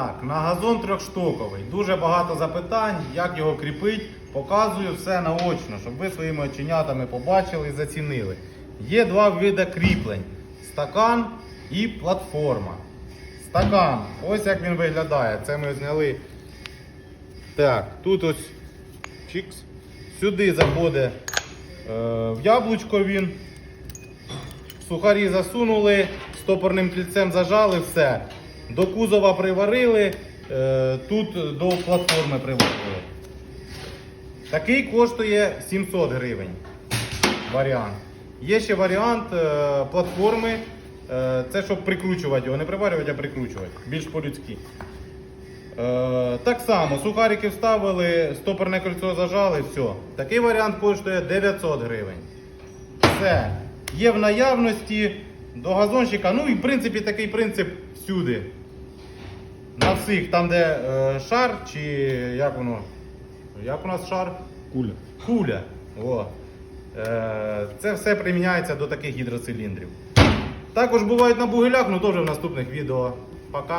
Так, на газон трьохштоковий. Дуже багато запитань, як його кріпити. Показую все наочно, щоб ви своїми оченятами побачили і зацінили. Є два види кріплень: стакан і платформа. Стакан. Ось як він виглядає. Це ми зняли. Так, тут ось чікс. Сюди заходить е, в яблучко він. Сухарі засунули, стопорним кільцем зажали, все. До кузова приварили, е, тут до платформи приварили. Такий коштує 700 гривень. Варіант. Є ще варіант е, платформи. Е, це щоб прикручувати його, не приварювати, а прикручувати. Більш по-людськи. Так само, сухарики вставили, стопорне кольцо зажали, все. Такий варіант коштує 900 гривень. Все. Є в наявності до газонщика. Ну і в принципі такий принцип всюди. На всіх, там, де е, шар, чи як воно? Як у нас шар? Куля. Куля. О. Е, це все приміняється до таких гідроциліндрів. Також бувають на бугелях, ну теж в наступних відео. Пока.